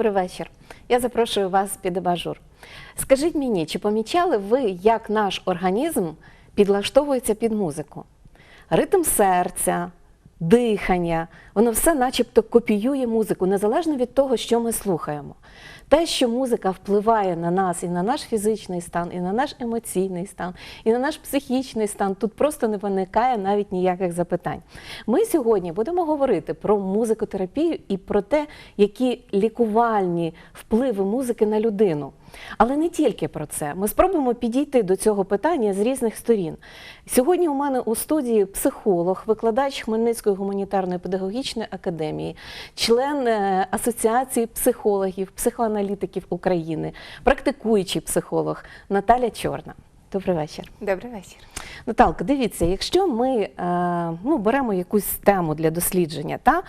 Добрий вечір. Я запрошую вас під абажур. Скажіть мені, чи помічали ви, як наш організм підлаштовується під музику? Ритм серця, дихання, воно все начебто копіює музику, незалежно від того, що ми слухаємо. Те, що музика впливає на нас і на наш фізичний стан, і на наш емоційний стан, і на наш психічний стан, тут просто не виникає навіть ніяких запитань. Ми сьогодні будемо говорити про музикотерапію і про те, які лікувальні впливи музики на людину. Але не тільки про це. Ми спробуємо підійти до цього питання з різних сторін. Сьогодні у мене у студії психолог, викладач Хмельницької гуманітарної педагогічної академії, член е, Асоціації психологів, психоаналітиків України, практикуючий психолог Наталя Чорна. Добрий вечір. Добрий вечір. Наталка, дивіться, якщо ми е, ну, беремо якусь тему для дослідження, та,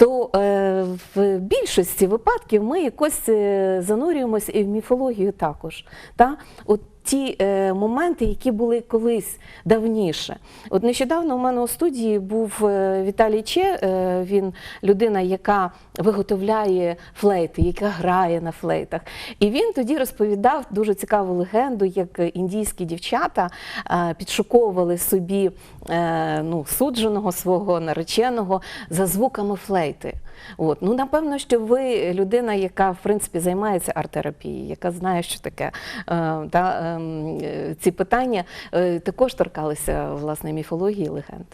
то е, в більшості випадків ми якось е, занурюємося і в міфологію також. Та? От ті е, моменти, які були колись давніше. От нещодавно у мене у студії був е, Віталій Че, е, він людина, яка виготовляє флейти, яка грає на флейтах. І він тоді розповідав дуже цікаву легенду, як індійські дівчата е, підшуковували собі е, ну, судженого свого нареченого за звуками флейти. От. Ну, напевно, що ви людина, яка в принципі займається арт-терапією, яка знає, що таке е, та, ем, е, ці питання, е, також торкалися власне міфології легенд.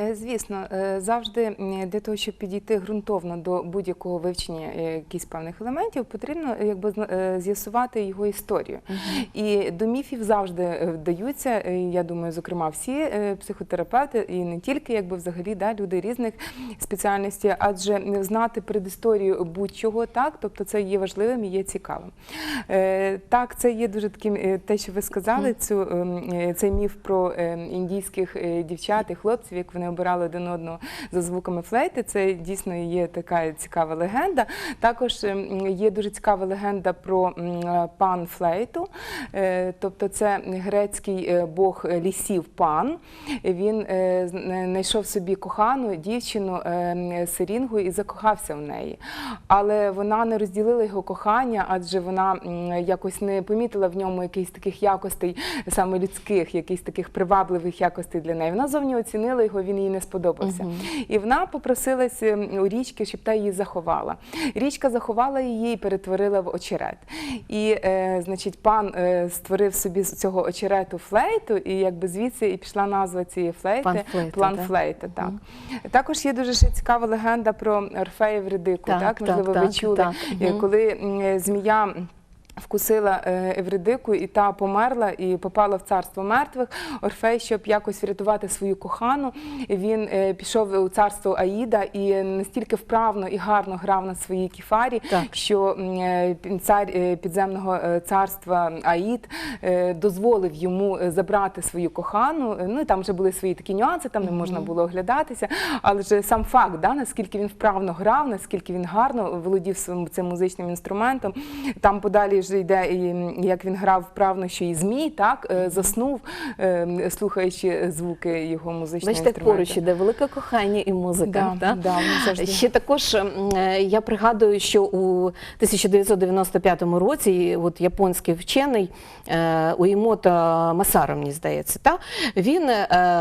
Е, Звісно, е, завжди для того, щоб підійти ґрунтовно до будь-якого вивчення е, якихось певних елементів, потрібно якби з'ясувати його історію. І до міфів завжди вдаються. Я думаю, зокрема, всі психотерапевти, і не тільки якби взагалі да, люди різних спеціальностей, адже знати предісторію будь-чого так, тобто це є важливим і є цікавим. Так, це є дуже таким, те, що ви сказали, цю ем, цей міф про ем, індійських дівчат і хлопців, як вони обирали один одного за звуками флейти. Це дійсно є така цікава легенда. Також ем, є дуже цікава легенда про е, пан флейту, Е, тобто це грецький е, бог лісів пан. Він е, е, знайшов собі кохану дівчину е, Серінгу і закохався в неї. Але вона не розділила його кохання, адже вона якось не помітила в ньому якихось таких якостей, саме людських, якихось таких привабливих якостей для неї. Вона зовні оцінила його, він їй не сподобався. І вона попросилась ем, у річки, щоб та її заховала. Річка заховала її і перетворила в очерет. І, е, значить, пан е, створив собі з цього очерету флейту, і якби звідси і пішла назва цієї флейти Пан флейта, план так? флейта. Так. Також є дуже ще цікава легенда про Орфея Евридику. Так, Так, так, можливо, ви чули, так. Е, коли е, змія. Вкусила е, Евридику, і та померла і попала в царство мертвих. Орфей, щоб якось врятувати свою кохану, він е, пішов у царство Аїда і настільки вправно і гарно грав на своїй кіфарі, Так. що е, цар підземного царства Аїд дозволив йому забрати свою кохану. Ну і там вже були свої такі нюанси, там не можна було оглядатися. Але ж сам факт, да, наскільки він вправно грав, наскільки він гарно володів своїм цим музичним інструментом. Там подалі вже йде як він грав вправно, що і змій, так е, заснув, е, слухаючи звуки його музичного Бачите, інструменту. поруч іде велике кохання і музика. Да, та? да. Ще також е, я пригадую, що у 1995 році от японський вчений е, Уїмота Масара, мені здається, та, він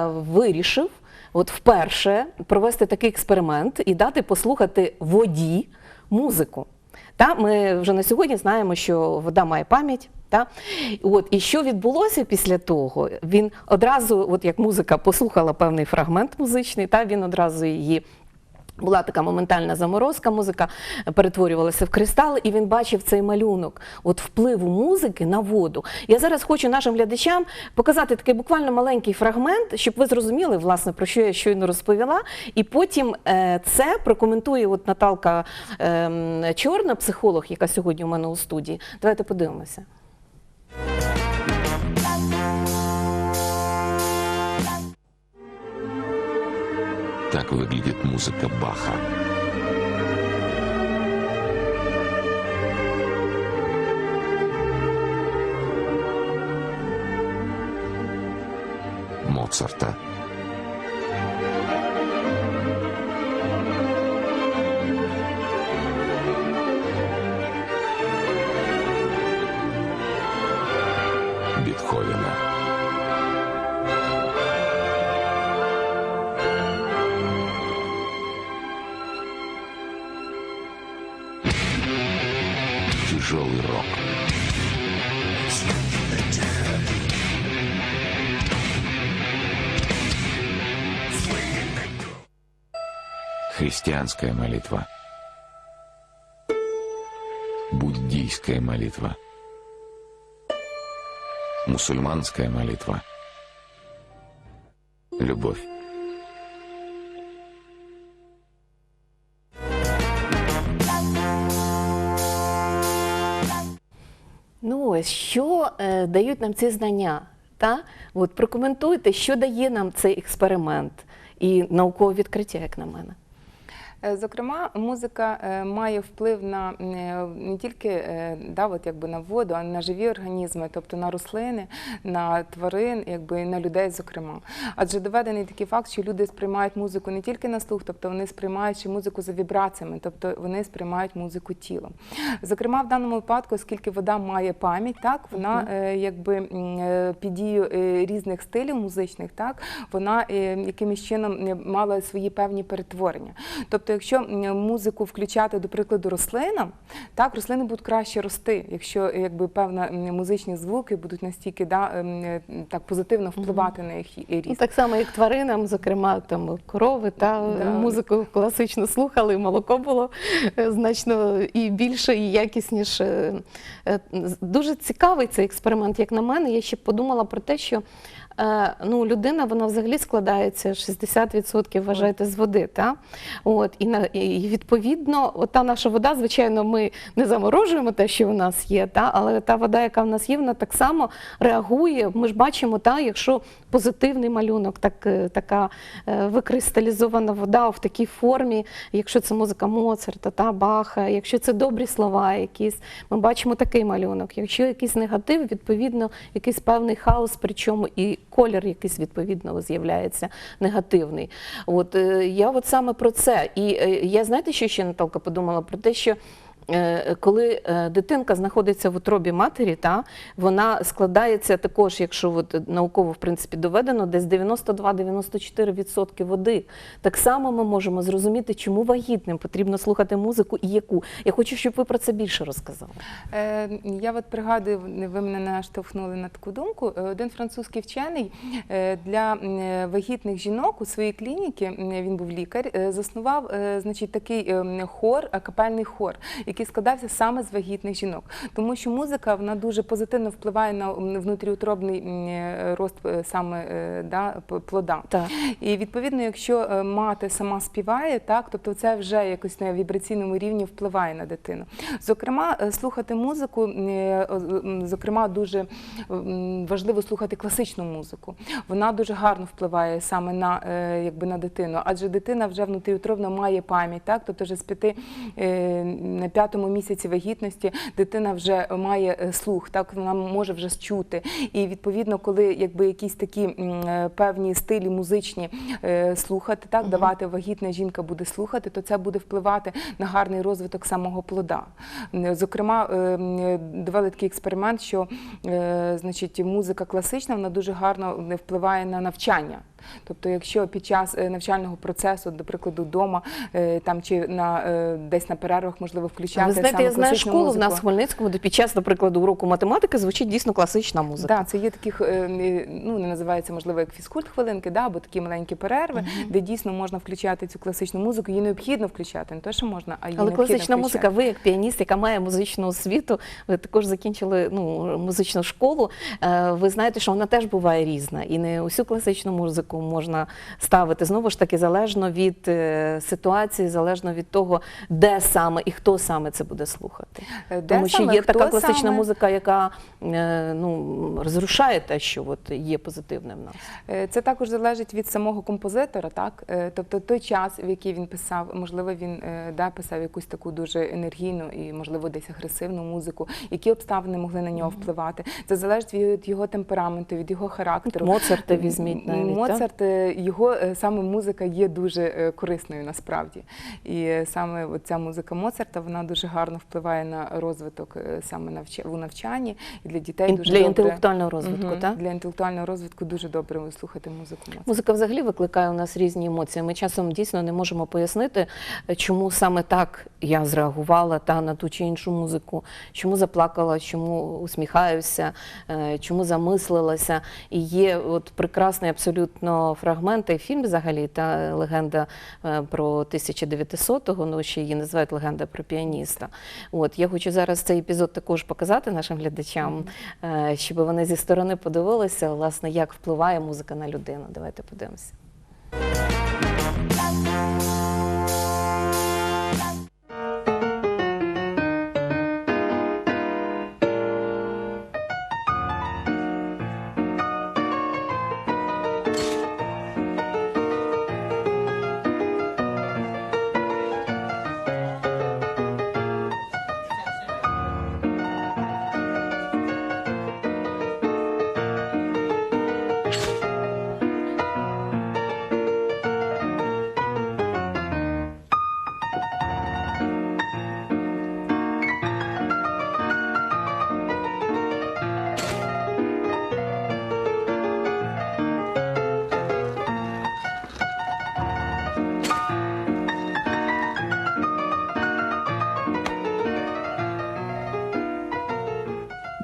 вирішив от вперше провести такий експеримент і дати послухати воді музику. Та, ми вже на сьогодні знаємо, що вода має пам'ять. Та? От, і що відбулося після того? Він одразу, от як музика послухала певний фрагмент музичний, та, він одразу її. Була така моментальна заморозка, музика перетворювалася в кристали, і він бачив цей малюнок от впливу музики на воду. Я зараз хочу нашим глядачам показати такий буквально маленький фрагмент, щоб ви зрозуміли, власне, про що я щойно розповіла. І потім е, це прокоментує от Наталка е, Чорна, психолог, яка сьогодні у мене у студії. Давайте подивимося. Так выглядит музыка Баха. Моцарта. Христианская молитва. Буддийская молитва. Мусульманская молитва. Любовь. Ну ось що е, дають нам ці знання? Та? От, прокоментуйте, що дає нам цей експеримент і наукове відкриття, як на мене. Е, Зокрема, музика е, має вплив на е, не тільки да, от якби на воду, а на живі організми, тобто на рослини, на тварин, якби на людей, зокрема. Адже доведений такий факт, що люди сприймають музику не тільки на слух, тобто вони сприймають ще музику за вібраціями, тобто вони сприймають музику тілом. Зокрема, в даному випадку, оскільки вода має пам'ять, так вона якби під дією різних стилів музичних, так вона якимось чином мала свої певні перетворення. Тобто, якщо музику включати, до прикладу, рослинам, так рослини будуть краще рости, якщо якби певна музичні звуки будуть настільки да, так позитивно впливати на їх і- Ну, ріст. так само, як тваринам, зокрема, там корови та Да. музику класично слухали, молоко було е, значно і більше, і якісніше. Е, Дуже цікавий цей експеримент, як на мене. Я ще подумала про те, що ну, людина вона взагалі складається 60% вважаєте з води. Та? От, і, на, і відповідно, от та наша вода, звичайно, ми не заморожуємо те, що у нас є, та? але та вода, яка в нас є, вона так само реагує. Ми ж бачимо, та, якщо позитивний малюнок, так, е, така е, викристалізована вода в такій формі, якщо це музика Моцарта, та, Баха, якщо це добрі слова якісь, ми бачимо такий малюнок. Якщо якийсь негатив, відповідно, якийсь певний хаос, причому і колір якийсь відповідно з'являється негативний. От е, я от саме про це. І е, я знаєте, що ще Наталка подумала про те, що. Е, Коли е, дитинка знаходиться в утробі матері, та вона складається також, якщо от науково в принципі доведено, десь 92-94% води. Так само ми можемо зрозуміти, чому вагітним потрібно слухати музику і яку. Я хочу, щоб ви про це більше розказали. Е, Я от пригадую, ви мене наштовхнули на таку думку. Е, Один французький вчений для вагітних жінок у своїй клініці, він був лікар, заснував значить, такий ем, хор, капельний хор, який складався саме з вагітних жінок. Тому що музика вона дуже позитивно впливає на внутріутробний е, рост е, саме е, да, плода. Так. І відповідно, якщо мати сама співає, так тобто це вже якось на вібраційному рівні впливає на дитину. Зокрема, слухати музику, зокрема, дуже важливо слухати класичну музику. Вона дуже гарно впливає саме на, якби на дитину, адже дитина вже внутріутробно має пам'ять, так тобто вже з п'яти на п'ятому місяці вагітності дитина вже має е, слух, так вона може вже чути. І відповідно, коли якби якісь такі е, певні стилі музичні е, слухати, так давати вагітна жінка буде слухати, то це буде впливати на гарний розвиток самого плода. Зокрема, довели такий експеримент, що значить музика класична вона дуже гарно впливає на навчання. Тобто, якщо під час е, навчального процесу, до прикладу, вдома е, там чи на е, десь на перервах можливо включати Ви знаєте, саме я знаю школу в нас в Хмельницькому, де під час, до прикладу, уроку математики звучить дійсно класична музика. Да, це є таких, ну не називається можливо як фізкульт хвилинки, да, або такі маленькі перерви, де дійсно можна включати цю класичну музику. Її необхідно включати, не те, що можна, а її Але класична включати. музика, ви як піаніст, яка має музичну освіту, ви також закінчили ну, музичну школу. Ви знаєте, що вона теж буває різна, і не усю класичну музику можна ставити. Знову ж таки, залежно від е, ситуації, залежно від того, де саме і хто саме це буде слухати. Е, де Тому що саме, є така класична саме? музика, яка е, ну, розрушає те, що от є позитивним в нас. Це також залежить від самого композитора, так тобто той час, в який він писав, можливо, він е, да, писав якусь таку дуже енергійну і, можливо, десь агресивну музику, які обставини могли на нього впливати. Це залежить від його темпераменту, від його характеру. Моцарта візьміть навіть, Моцарт, е, його е, саме музика є дуже е, корисною насправді. І саме ця музика Моцарта вона дуже гарно впливає на розвиток саме у навчанні і для дітей дуже Для добре. інтелектуального розвитку, так? Для інтелектуального розвитку дуже добре слухати музику Моцарта. Музика взагалі викликає у нас різні емоції. Ми часом дійсно не можемо пояснити, чому саме так я зреагувала та на ту чи іншу музику, чому заплакала, чому усміхаюся, чому замислилася. І є от прекрасний абсолютно фрагмент і фільм взагалі та легенда е, про 1900-го, ну ще її називають легенда про піаніста. От я хочу зараз цей епізод також показати нашим глядачам, е, щоб вони зі сторони подивилися, власне, як впливає музика на людину. Давайте подивимося.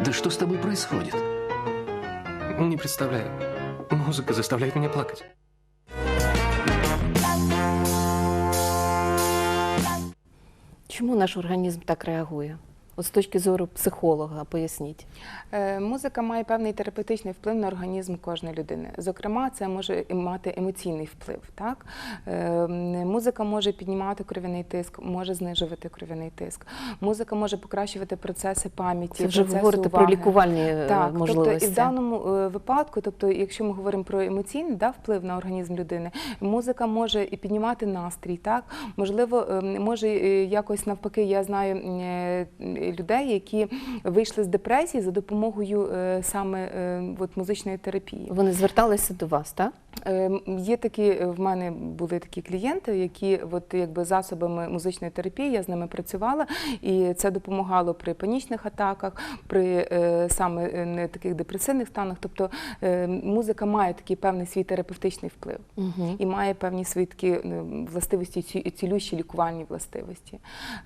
Да что с тобой происходит? Не представляю. Музыка заставляет меня плакать. Чому наш організм так реагує? От з точки зору психолога, поясніть. Е, Музика має певний терапевтичний вплив на організм кожної людини. Зокрема, це може мати емоційний вплив. Так? Е, Музика може піднімати кров'яний тиск, може знижувати кров'яний тиск. Музика може покращувати процеси пам'яті. Це вже говорите про лікувальні е, Так, можливості. тобто і в даному випадку, тобто, якщо ми говоримо про емоційний да, вплив на організм людини, музика може і піднімати настрій, так можливо, е, може якось навпаки, я знаю людей, які вийшли з депресії за допомогою е, саме е, от, музичної терапії. Вони зверталися до вас, так? Е, Є такі е, в мене були такі клієнти, які от якби засобами музичної терапії я з ними працювала, і це допомагало при панічних атаках, при е, саме е, не таких депресивних станах. Тобто е, музика має такий певний свій терапевтичний вплив Угу. і має певні свої такі властивості, ці- цілющі лікувальні властивості.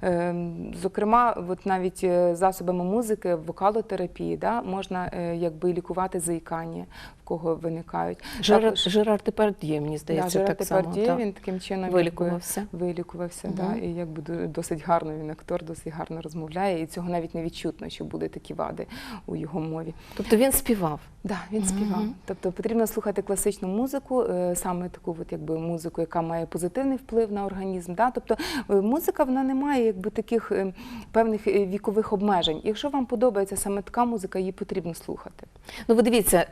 Е, Зокрема, от навіть засобами музики, вокалотерапії, да, можна е, якби лікувати заїкання, в кого виникають. Також- Жерар Депард'є, мені Да, здається, Жерар так само. Депард'є, так. він таким чином Вилікувався. Вилікувався, Мгм. да, і якби досить гарно він актор, досить гарно розмовляє, і цього навіть не відчутно, що були такі вади у його мові. Тобто він співав. Да, він співав. Тобто потрібно слухати класичну музику, е, саме таку от, якби, музику, яка має позитивний вплив на організм. Да? Тобто е, музика вона не має якби, таких е, певних вікових обмежень. Якщо вам подобається саме така музика, її потрібно слухати. Ну, ви дивіться,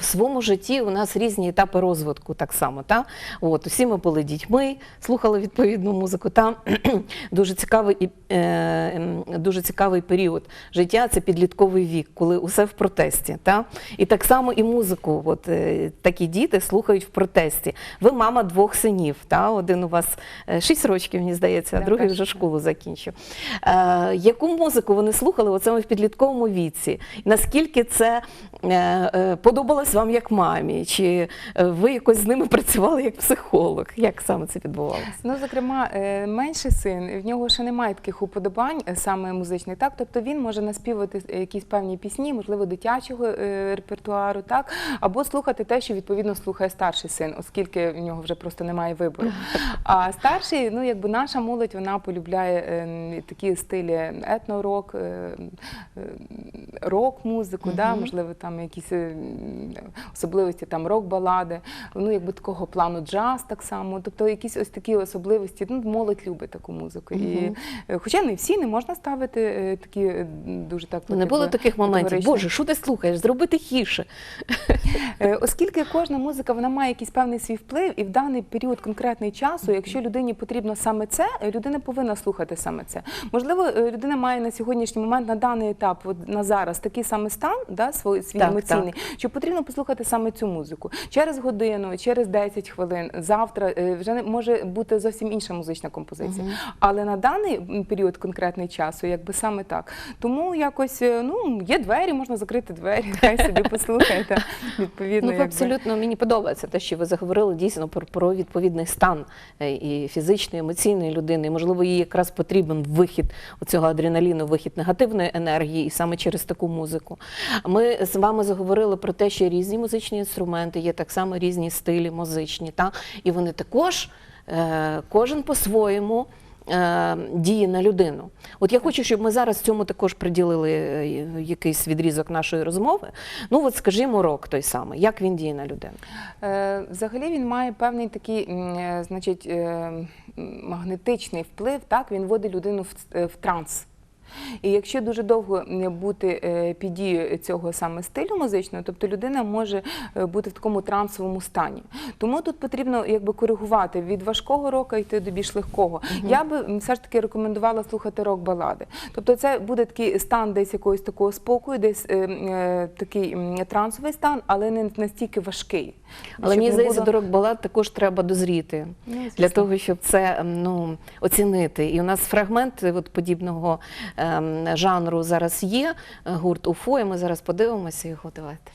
в своєму житті у нас різні етапи розвитку так само. Та? От, усі ми були дітьми, слухали відповідну музику. Там дуже цікавий, і, е, ем, дуже цікавий період життя це підлітковий вік, коли усе в протесті. Та? І так само і музику. От, е, такі діти слухають в протесті. Ви мама двох синів. Та? Один у вас 6 років, мені здається, а другий вже школу закінчив. Е, яку музику вони слухали от саме в підлітковому віці? Наскільки це е, е, подобалось вам як мамі? Чи е, ви якось з ними працювали як психолог? Як саме це відбувалося? Ну, зокрема, е, менший син, в нього ще немає таких уподобань е, саме музичних, так? Тобто він може наспівати е, якісь певні пісні, можливо, дитячого репертуару, так? Або слухати те, що відповідно слухає старший син, оскільки в нього вже просто немає вибору. А старший, ну якби наша молодь, вона полюбляє такі стилі етнорок, рок-музику, да? можливо, там якісь особливості там рок-балади, ну якби такого плану джаз так само. Тобто якісь ось такі особливості. Ну, молодь любить таку музику. І, е, хоча не всі не можна ставити е, такі е, дуже так. Не було таких моментів. Боже, що ти слухаєш? Зроби тихіше. Оскільки кожна музика вона має якийсь певний свій вплив, і в даний період конкретний часу, якщо людині потрібно саме це, людина повинна слухати саме це. Можливо, людина має на сьогоднішній момент на даний етап, от на зараз такий самий стан, да, свій, свій Так, емоційний, що потрібно послухати саме цю музику. Через год годину, через 10 хвилин, завтра е, вже може бути зовсім інша музична композиція. Але на даний період конкретний часу, якби саме так. Тому якось е, ну є двері, можна закрити двері, хай собі послухайте. Відповідно, Ну, абсолютно мені подобається те, що ви заговорили дійсно про, про відповідний стан е, і фізичної, емоційної людини. І, можливо, їй якраз потрібен вихід цього адреналіну, вихід негативної енергії, і саме через таку музику. Ми з вами заговорили про те, що різні музичні інструменти, є так само різні стилі музичні, та? і вони також е, кожен по-своєму. е, Діє на людину. От я хочу, щоб ми зараз цьому також приділили е, якийсь відрізок нашої розмови. Ну, от скажімо, рок той самий, як він діє на людину. Взагалі він має певний такий, значить, магнетичний вплив. Так він вводить людину в транс. І якщо дуже довго не бути е, під дією цього саме стилю музичного, тобто людина може е, бути в такому трансовому стані. Тому тут потрібно якби коригувати від важкого рока йти до більш легкого. Я би все ж таки рекомендувала слухати рок-балади. Тобто це буде такий стан десь якогось такого спокою, десь е, е, такий трансовий стан, але не настільки важкий. Але мені здається, було- до рок-балад також треба дозріти Ну, для того, щоб це ну, оцінити. І у нас фрагмент от, подібного жанру зараз є. е, Гурт УФО, і ми зараз подивимося його. Давайте.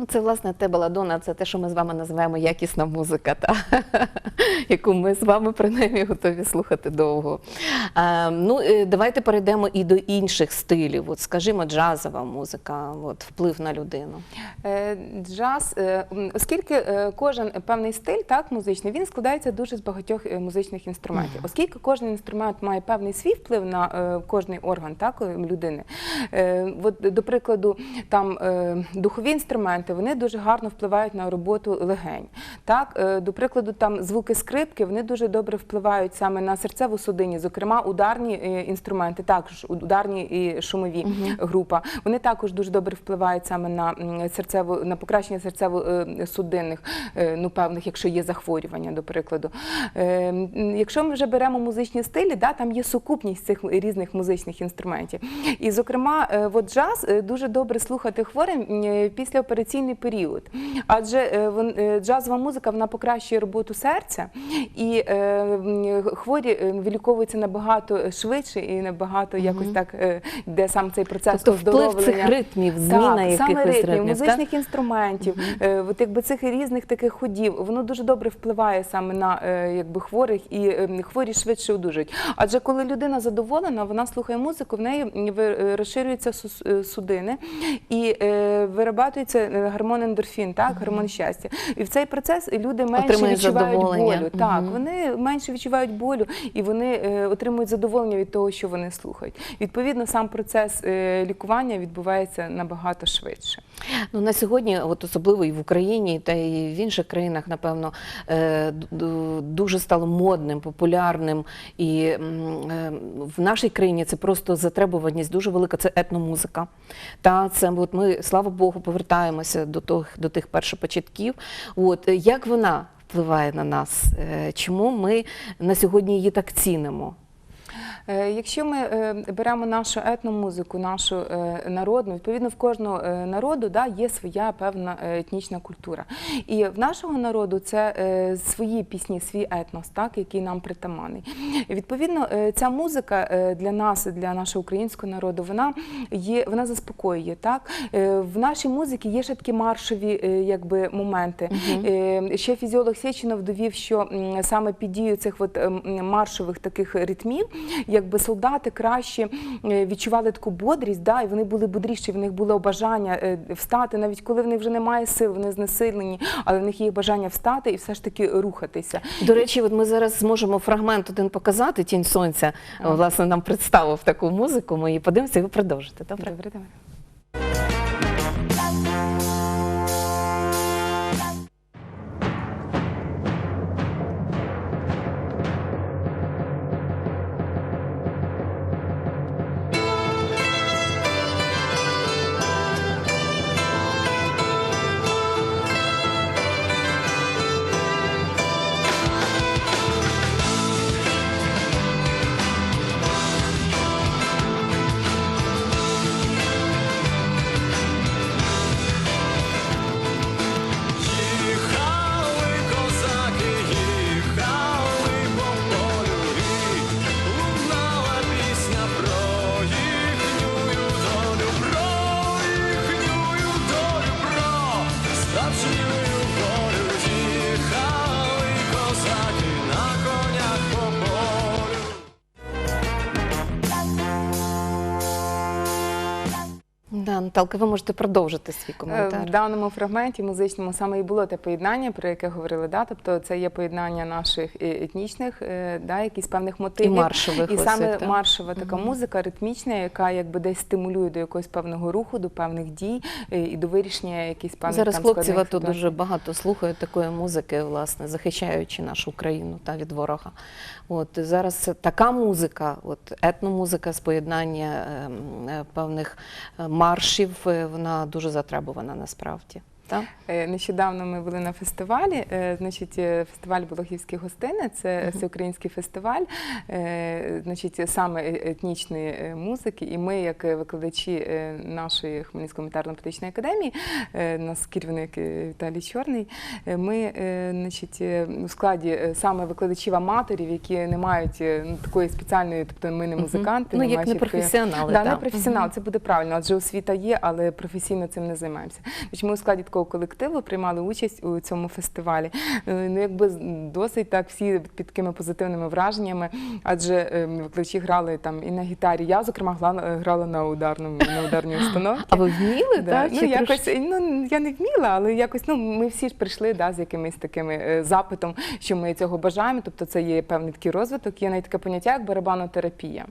Ну, це власне те баладона, це те, що ми з вами називаємо якісна музика, та? яку ми з вами принаймні готові слухати довго. А, ну, е, давайте перейдемо і до інших стилів. От, скажімо, джазова музика, от, вплив на людину. Е, Джаз, е, оскільки кожен певний стиль, так, музичний, він складається дуже з багатьох музичних інструментів. Оскільки кожен інструмент має певний свій вплив на е, кожний орган так, людини. Е, От, до прикладу, там е, духові інструменти вони дуже гарно впливають на роботу легень. Так, е, до прикладу, там звуки скрипки вони дуже добре впливають саме на серцеву судині, зокрема, ударні е, інструменти, також ударні і шумові група. Вони також дуже добре впливають саме на серцеву на покращення серцево-судинних, ну певних, якщо є захворювання, до прикладу. Е, Якщо ми вже беремо музичні стилі, да, там є сукупність цих різних музичних інструментів. І, зокрема, е, от джаз е, дуже добре слухати хворим м, е, післяопераційний період. Адже е, е, джазова музика вона покращує роботу серця, і е, хворі виліковуються набагато швидше і набагато якось так, де сам цей процес Тобто вплив цих ритмів, зміна так, саме якихось ритмів, ритмів, так? музичних інструментів, якби цих різних таких ходів, воно дуже добре впливає саме на якби хворих, і хворі швидше одужують. Адже коли людина задоволена, вона слухає музику, в неї розширюються судини і вирабатується е, гормон ендорфін, так, гормон щастя. І в цей процес люди менше відчувають болю. Так, вони менше відчувають болю і вони е, отримують задоволення від того, що вони слухають. Відповідно, сам процес е, лікування відбувається набагато швидше. Ну, на сьогодні, от особливо і в Україні, та і в інших країнах, напевно, е, дуже стало модним, популярним. І в нашій країні це просто затребуваність дуже велика. Це етномузика. Та це от ми, слава Богу, повертаємося до тих, до тих першопочатків. От е, як вона впливає на нас? Е, Чому ми на сьогодні її так цінимо? Е, Якщо ми е, беремо нашу етномузику, нашу е, народну, відповідно в кожного народу да, є своя певна етнічна культура. І в нашого народу це свої пісні, свій етнос, так, який нам притаманний. І, Відповідно, ця музика для нас, для нашого українського народу, вона є, вона заспокоює. Так? В нашій музиці є ще такі маршові якби, моменти. Е, Ще фізіолог Сєчинов довів, що саме під дією цих от, маршових таких ритмів, якби солдати краще е, відчували таку бодрість, да, і вони були бодріші, в них було бажання е, встати, навіть коли в них вже немає сил, вони знесилені, але в них є бажання встати і все ж таки рухатися. До речі, от ми зараз зможемо фрагмент один показати. Тінь сонця власне нам представив таку музику. Ми її подивимося, і ви продовжите. Добре? Добре, давай. Наталка, ви можете продовжити свій Е, коментар. В даному фрагменті музичному саме і було те поєднання, про яке говорили. Да? Тобто це є поєднання наших е, етнічних, е, да, якісь певних мотивів. І маршових І саме так? маршова така музика, ритмічна, яка якби десь стимулює до якогось певного руху, до певних дій і до вирішення якихось певних Зараз там, хлопці складних АТО дуже багато слухають такої музики, власне, захищаючи нашу країну та від ворога. От зараз така музика, от етномузика з поєднання ем, е, певних маршів, е, вона дуже затребувана насправді. Так? Е, Нещодавно ми були на фестивалі. е, Значить, е, фестиваль Болохівські гостини це всеукраїнський фестиваль, значить, саме етнічної музики. І ми, як викладачі нашої Хмельницької метарно-політичної академії, нас керівник Віталій Чорний. Ми, значить, у складі саме викладачів аматорів, які не мають ну, такої спеціальної, тобто ми не музиканти, Ну, не як не професіонали, Да, не професіонал, це буде правильно, адже освіта є, але професійно цим не займаємося. Ми у складі такого колективу приймали участь у цьому фестивалі. Е, Ну, якби досить так всі під такими позитивними враженнями, адже е, викладачі грали там і на гітарі. Я, зокрема, грала, на ударному на ударній установці. А ви вміли? Да. так? Ну, якось, трошки? ну, я не вміла, але якось ну, ми всі ж прийшли да, з якимось такими е, запитом, що ми цього бажаємо. Тобто це є певний такий розвиток, є навіть таке поняття, як барабанотерапія.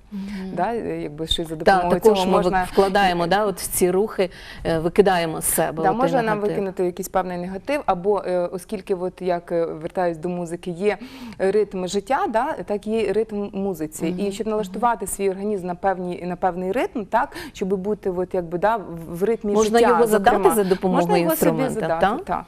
Да, е, якби щось за допомогою також цього ми можна вкладаємо да, от в ці рухи, викидаємо з себе. Да, отой може нам. Викинути якийсь певний негатив, або е, оскільки, от як е, вертаюсь до музики, є ритм життя, да, так і є ритм музиці. І щоб налаштувати свій організм на певні на певний ритм, так щоб бути от, якби, да, в- ритмі Можна життя. його задати зокрема. за допомогою Можна його собі задати, так? так?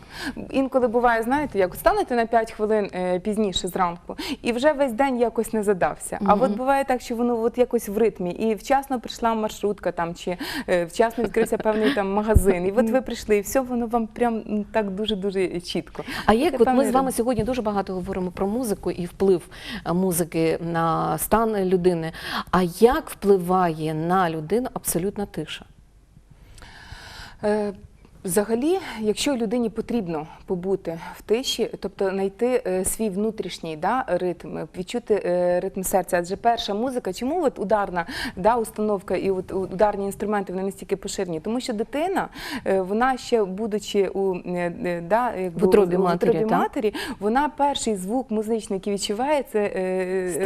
Інколи буває, знаєте, як станете на 5 хвилин е, пізніше зранку, і вже весь день якось не задався. А от буває так, що воно от якось в ритмі, і вчасно прийшла маршрутка там, чи е, вчасно відкрився певний там магазин. І от ви прийшли, і все воно вам прям так дуже-дуже чітко. А як от ми з вами сьогодні дуже багато говоримо про музику і вплив е, музики на стан людини. А як впливає на людину абсолютна тиша? Взагалі, якщо людині потрібно побути в тиші, тобто знайти е, свій внутрішній да, ритм, відчути е, ритм серця. Адже перша музика, чому от ударна да, установка і от ударні інструменти вони настільки поширені? Тому що дитина, е, вона ще будучи у да, якби В утробі матері, матері, вона перший звук музичний, який відчуває, це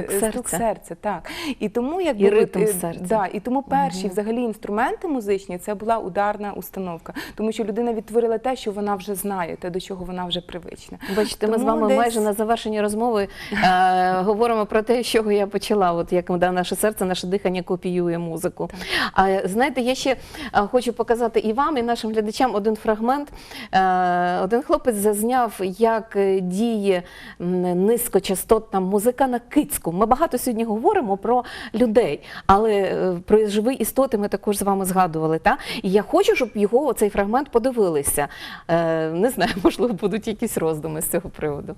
Стук серця. серця. Так. І тому якби І ритм е, серця. Да, і тому перші взагалі інструменти музичні це була ударна установка, тому що людина відтворила те, що вона вже знає, те, до чого вона вже привична. Бачите, ми з вами десь- майже на завершенні розмови е, говоримо про те, з чого я почала. От як да, наше серце, наше дихання копіює музику. А знаєте, я ще е, хочу показати і вам, і нашим глядачам один фрагмент. Е, один хлопець зазняв, як е, діє низькочастотна музика на кицьку. Ми багато сьогодні говоримо про людей, але е, про живі істоти ми також з вами згадували. Та? І я хочу, щоб його цей фрагмент подивилися. Е, не знаю, можливо, будуть якісь роздуми з цього приводу.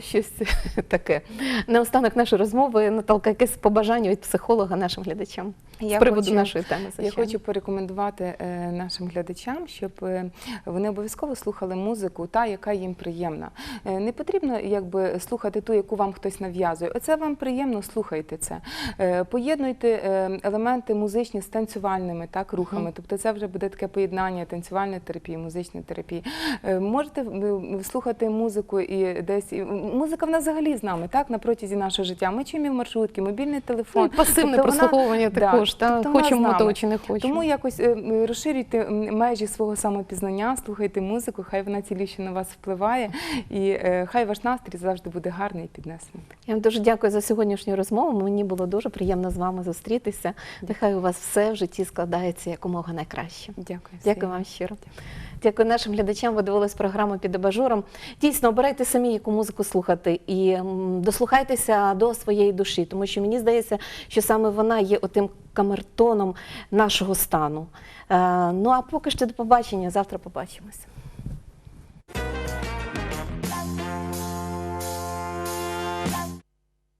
Щось таке. Наостанок нашої розмови, Наталка, якесь побажання від психолога нашим глядачам з приводу хочу- нашої теми. Я хочу порекомендувати е, нашим глядачам, щоб е, вони обов'язково слухали музику, та яка їм приємна. Е, Не потрібно якби слухати ту, яку вам хтось нав'язує. Оце вам приємно, слухайте це. Поєднуйте елементи музичні з танцювальними так рухами. Тобто це вже буде таке поєднання танцювальної терапії, музичної терапії. Можете слухати музику і десь музика в нас взагалі з нами, так на протязі нашого життя. Ми чуємо в маршрутки, мобільний телефон. Ну, пасивне Тобто вона- прослуховування Да, також. Та? тобто хочемо того чи не хочемо. Тому якось е, розширюйте межі свого самопізнання, слухайте музику, хай вона ціліше на вас впливає, і е, хай ваш настрій завжди буде гарний і піднесений. Я вам дуже дякую за сьогоднішню розмову. Мені було дуже приємно з вами зустрітися. Нехай у вас все в житті складається якомога найкраще. Дякую. Дякую всім. вам щиро. Дякую нашим глядачам. Ви дивились програму під абажуром. Дійсно, обирайте самі, яку музику слухати, і дослухайтеся до своєї душі, тому що мені здається, що саме вона є отим камертоном нашого стану. Е, ну а поки що до побачення. Завтра побачимося.